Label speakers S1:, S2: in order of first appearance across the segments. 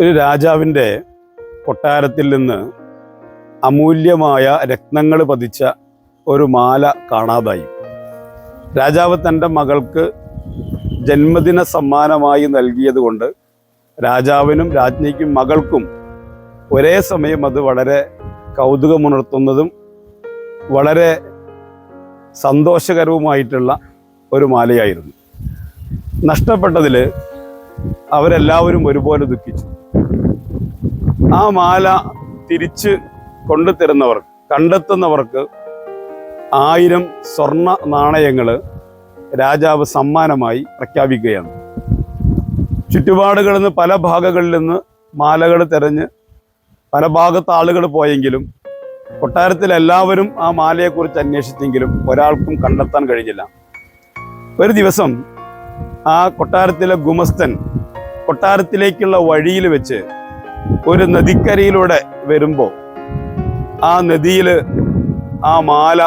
S1: ഒരു രാജാവിന്റെ കൊട്ടാരത്തിൽ നിന്ന് അമൂല്യമായ രത്നങ്ങൾ പതിച്ച ഒരു മാല കാണാതായി. രാജാവ് തന്റെ മകൾക്ക് ജന്മദിന സമ്മാനമായി നൽകിയതുകൊണ്ട് രാജാവിനും രാജ്ഞിക്കും മകൾക്കും ഒരേ സമയം അത് വളരെ കൗതുകമുണർത്തുന്നതും വളരെ സന്തോഷകരവുമായിട്ടുള്ള ഒരു മാലയായിരുന്നു. നഷ്ടപ്പെട്ടതിൽ അവരെല്ലാവരും ഒരുപോലെ ദുഃഖിച്ചു. ആ മാല തിരിച്ച് കൊണ്ടുതരുന്നവർക്ക് കണ്ടെത്തുന്നവർക്ക് ആയിരം സ്വർണ നാണയങ്ങൾ രാജാവ് സമ്മാനമായി പ്രഖ്യാപിക്കുകയാണ്. ചുറ്റുപാടുകളിൽ നിന്ന് പല ഭാഗങ്ങളിൽ നിന്ന് മാലകൾ തിരഞ്ഞ് പല ഭാഗത്ത് ആളുകൾ പോയെങ്കിലും കൊട്ടാരത്തിൽ എല്ലാവരും ആ മാലയെക്കുറിച്ച് അന്വേഷിച്ചെങ്കിലും ഒരാൾക്കും കണ്ടെത്താൻ കഴിഞ്ഞില്ല. ഒരു ദിവസം ആ കൊട്ടാരത്തിലെ ഗുമസ്തൻ കൊട്ടാരത്തിലേക്കുള്ള വഴിയിൽ വെച്ച് ഒരു നദിക്കരയിലൂടെ വരുമ്പോൾ ആ നദിയിൽ ആ മാല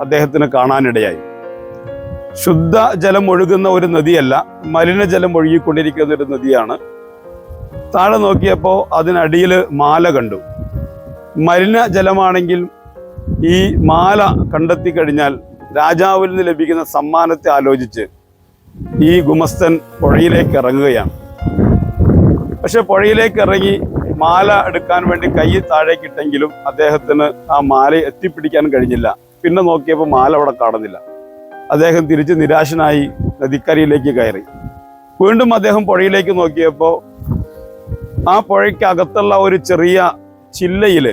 S1: അദ്ദേഹത്തിന് കാണാനിടയായി. ശുദ്ധ ജലം ഒഴുകുന്ന ഒരു നദിയല്ല മലിനജലം ഒഴുകിക്കൊണ്ടിരിക്കുന്ന ഒരു നദിയാണ്. താഴെ നോക്കിയപ്പോൾ അതിനടിയിൽ മാല കണ്ടു. മലിന ജലമാണെങ്കിൽ ഈ മാല കണ്ടെത്തി കഴിഞ്ഞാൽ രാജാവിൽ നിന്ന് ലഭിക്കുന്ന സമ്മാനത്തെ ആലോചിച്ച് ഈ ഗുമസ്തൻ പുഴയിലേക്ക് ഇറങ്ങുകയാണ്. പക്ഷെ പുഴയിലേക്ക് ഇറങ്ങി മാല എടുക്കാൻ വേണ്ടി കൈ താഴേക്കിട്ടെങ്കിലും അദ്ദേഹത്തിന് ആ മാല എത്തിപ്പിടിക്കാൻ കഴിഞ്ഞില്ല. പിന്നെ നോക്കിയപ്പോൾ മാല അവിടെ കാണുന്നില്ല. അദ്ദേഹം തിരിച്ച് നിരാശനായി നദിക്കരയിലേക്ക് കയറി. വീണ്ടും അദ്ദേഹം പുഴയിലേക്ക് നോക്കിയപ്പോൾ ആ പുഴയ്ക്കകത്തുള്ള ഒരു ചെറിയ ചില്ലയിൽ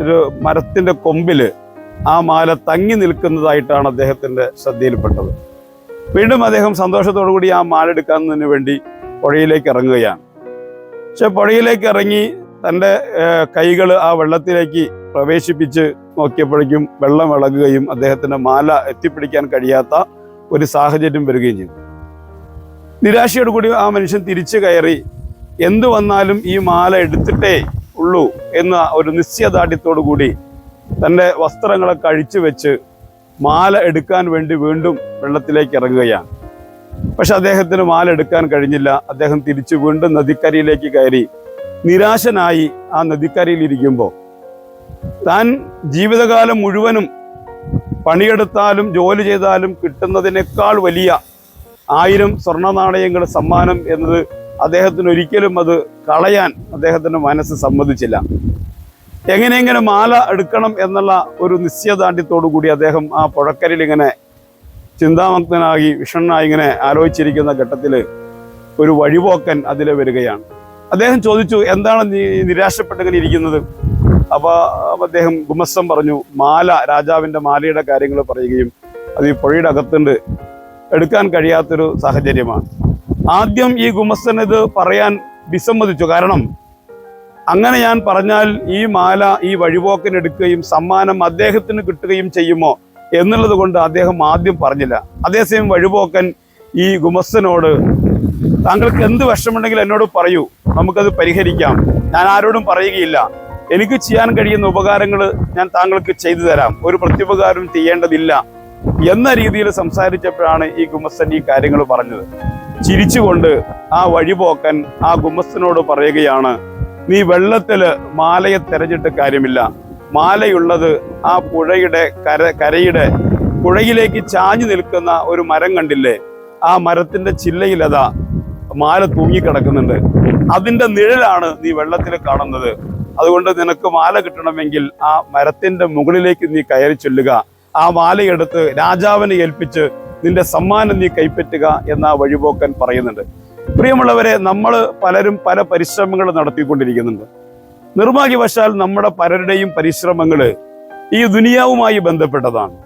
S1: ഒരു മരത്തിന്റെ കൊമ്പിൽ ആ മാല തങ്ങി നിൽക്കുന്നതായിട്ടാണ് അദ്ദേഹത്തിന്റെ ശ്രദ്ധയിൽപ്പെട്ടത്. വീണ്ടും അദ്ദേഹം സന്തോഷത്തോടു കൂടി ആ മാല എടുക്കാൻ വേണ്ടി പുഴയിലേക്ക് ഇറങ്ങുകയാണ്. പക്ഷെ പുഴയിലേക്ക് ഇറങ്ങി തന്റെ കൈകൾ ആ വെള്ളത്തിലേക്ക് പ്രവേശിപ്പിച്ച് നോക്കിയപ്പോഴേക്കും വെള്ളം ഇളകുകയും അദ്ദേഹത്തിന്റെ മാല എത്തിപ്പിടിക്കാൻ കഴിയാത്ത ഒരു സാഹചര്യം വരികയും ചെയ്തു. നിരാശയോട് കൂടി ആ മനുഷ്യൻ തിരിച്ചു കയറി എന്തു വന്നാലും ഈ മാല എടുത്തിട്ടേ ഉള്ളൂ എന്ന ഒരു നിശ്ചയദാർഢ്യത്തോടു കൂടി തന്റെ വസ്ത്രങ്ങളൊക്കെ അഴിച്ചു വെച്ച് മാല എടുക്കാൻ വേണ്ടി വീണ്ടും വെള്ളത്തിലേക്ക് ഇറങ്ങുകയാണ്. പക്ഷെ അദ്ദേഹത്തിന് മാലെടുക്കാൻ കഴിഞ്ഞില്ല. അദ്ദേഹം തിരിച്ചു വീണ്ടും നദിക്കരയിലേക്ക് കയറി. നിരാശനായി ആ നദിക്കരയിൽ ഇരിക്കുമ്പോൾ താൻ ജീവിതകാലം മുഴുവനും പണിയെടുത്താലും ജോലി ചെയ്താലും കിട്ടുന്നതിനേക്കാൾ വലിയ ആയിരം സ്വർണ നാണയങ്ങൾ സമ്മാനം എന്നത് അദ്ദേഹത്തിന് ഒരിക്കലും അത് കളയാൻ അദ്ദേഹത്തിന്റെ മനസ്സ് സമ്മതിച്ചില്ല. എങ്ങനെയെങ്കിലും മാല എടുക്കണം എന്നുള്ള ഒരു നിശ്ചയദാർഢ്യത്തോടു കൂടി അദ്ദേഹം ആ പുഴക്കരയിൽ ഇങ്ങനെ ചിന്താമഗ്നായി വിഷണ്ണായി ഇങ്ങനെ ആലോചിച്ചിരിക്കുന്ന ഘട്ടത്തിൽ ഒരു വഴിപോക്കൻ അതിൽ വരികയാണ്. അദ്ദേഹം ചോദിച്ചു എന്താണ് നീ നിരാശപ്പെട്ടിങ്ങനെ ഇരിക്കുന്നത്? അപ്പോൾ അദ്ദേഹം ഗുമസ്സം പറഞ്ഞു മാല രാജാവിന്റെ മാലയുടെ കാര്യങ്ങൾ പറയുകയും അത് ഈ പുഴയുടെ അകത്തുണ്ട്. എടുക്കാൻ കഴിയാത്തൊരു സാഹചര്യമാണ്. ആദ്യം ഈ ഗുമസ്സൻ ഇത് പറയാൻ വിസമ്മതിച്ചു. കാരണം അങ്ങനെ ഞാൻ പറഞ്ഞാൽ ഈ മാല ഈ വഴിപോക്കൻ എടുക്കുകയും സമ്മാനം അദ്ദേഹത്തിന് കിട്ടുകയും ചെയ്യുമോ? എന്നുള്ളത് കൊണ്ട് അദ്ദേഹം ആദ്യം പറഞ്ഞില്ല. അതേസമയം വഴിപോക്കൻ ഈ ഗുമസ്തനോട് താങ്കൾക്ക് എന്ത് വിഷമുണ്ടെങ്കിലും എന്നോട് പറയൂ നമുക്കത് പരിഹരിക്കാം. ഞാൻ ആരോടും പറയുകയില്ല. എനിക്ക് ചെയ്യാൻ കഴിയുന്ന ഉപകാരങ്ങൾ ഞാൻ താങ്കൾക്ക് ചെയ്തു തരാം. ഒരു പ്രത്യുപകാരം ചെയ്യേണ്ടതില്ല. എന്ന രീതിയിൽ സംസാരിച്ചപ്പോഴാണ് ഈ ഗുമസ്തൻ ഈ കാര്യങ്ങൾ പറഞ്ഞത്. ചിരിച്ചുകൊണ്ട് ആ വഴിപോക്കൻ ആ ഗുമസ്തനോട് പറയുകയാണ് നീ വെള്ളത്തിൽ മാലയെ തെരഞ്ഞിട്ട് കാര്യമില്ല. മാലയുള്ളത് ആ പുഴയുടെ കര കരയുടെ പുഴയിലേക്ക് ചാഞ്ഞു നിൽക്കുന്ന ഒരു മരം കണ്ടില്ലേ? ആ മരത്തിന്റെ ചില്ലയിലതാ മാല തൂങ്ങിക്കിടക്കുന്നുണ്ട്. അതിന്റെ നിഴലാണ് നീ വെള്ളത്തിൽ കാണുന്നത്. അതുകൊണ്ട് നിനക്ക് മാല കിട്ടണമെങ്കിൽ ആ മരത്തിന്റെ മുകളിലേക്ക് നീ കയറി ചൊല്ലുക. ആ മാലയെടുത്ത് രാജാവിനെ ഏൽപ്പിച്ച് നിന്റെ സമ്മാനം നീ കൈപ്പറ്റുക എന്ന വഴിപോക്കൻ പറയുന്നുണ്ട്. പ്രിയമുള്ളവരെ നമ്മൾ പലരും പല പരിശ്രമങ്ങൾ നടത്തിക്കൊണ്ടിരിക്കുന്നുണ്ട്. നിർഭാഗ്യവശാൽ നമ്മുടെ പലരുടെയും പരിശ്രമങ്ങൾ ഈ ദുനിയാവുമായി ബന്ധപ്പെട്ടതാണ്.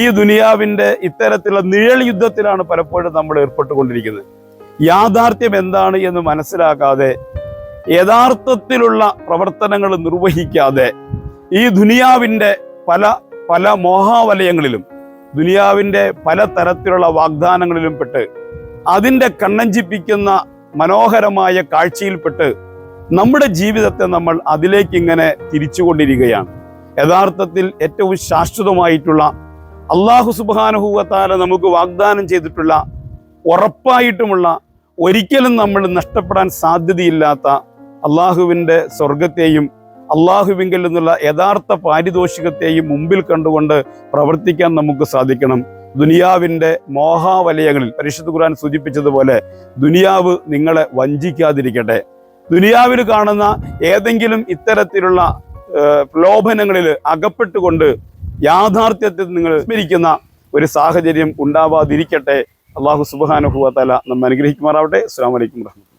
S1: ഈ ദുനിയാവിന്റെ ഇത്തരത്തിലുള്ള നിഴൽ യുദ്ധത്തിലാണ് പലപ്പോഴും നമ്മൾ ഏർപ്പെട്ടുകൊണ്ടിരിക്കുന്നത്. യാഥാർത്ഥ്യം എന്താണ് എന്ന് മനസ്സിലാക്കാതെ യഥാർത്ഥത്തിലുള്ള പ്രവർത്തനങ്ങൾ നിർവഹിക്കാതെ ഈ ദുനിയാവിന്റെ പല പല മോഹാവലയങ്ങളിലും ദുനിയാവിന്റെ പല തരത്തിലുള്ള വാഗ്ദാനങ്ങളിലും പെട്ട് അതിന്റെ കണ്ണഞ്ചിപ്പിക്കുന്ന മനോഹരമായ കാഴ്ചയിൽപ്പെട്ട് നമ്മുടെ ജീവിതത്തെ നമ്മൾ അതിലേക്ക് ഇങ്ങനെ തിരിച്ചുകൊണ്ടിരിക്കുകയാണ്. യഥാർത്ഥത്തിൽ ഏറ്റവും ശാശ്വതമായിട്ടുള്ള അള്ളാഹു സുബാനുഭൂവത്താല നമുക്ക് വാഗ്ദാനം ചെയ്തിട്ടുള്ള ഉറപ്പായിട്ടുമുള്ള ഒരിക്കലും നമ്മൾ നഷ്ടപ്പെടാൻ സാധ്യതയില്ലാത്ത അള്ളാഹുവിന്റെ സ്വർഗത്തെയും അള്ളാഹുവിങ്കിൽ നിന്നുള്ള യഥാർത്ഥ പാരിതോഷികത്തെയും മുമ്പിൽ കണ്ടുകൊണ്ട് പ്രവർത്തിക്കാൻ നമുക്ക് സാധിക്കണം. ദുനിയാവിന്റെ മോഹാവലയങ്ങളിൽ പരിശുദ്ധ ഖുർആൻ സൂചിപ്പിച്ചതുപോലെ ദുനിയാവ് നിങ്ങളെ വഞ്ചിക്കാതിരിക്കട്ടെ. ദുനിയാവിൽ കാണുന്ന ഏതെങ്കിലും ഇത്തരത്തിലുള്ള പ്രലോഭനങ്ങളിൽ അകപ്പെട്ടുകൊണ്ട് യാഥാർത്ഥ്യത്തിൽ നിങ്ങൾ സ്മരിക്കുന്ന ഒരു സാഹചര്യം ഉണ്ടാവാതിരിക്കട്ടെ. അള്ളാഹു സുബാനുഭവത്തല നമ്മൾ അനുഗ്രഹിക്കുമാറാവട്ടെ. അസ്സാം വലൈക്കും വർഹമത്തുള്ളാഹി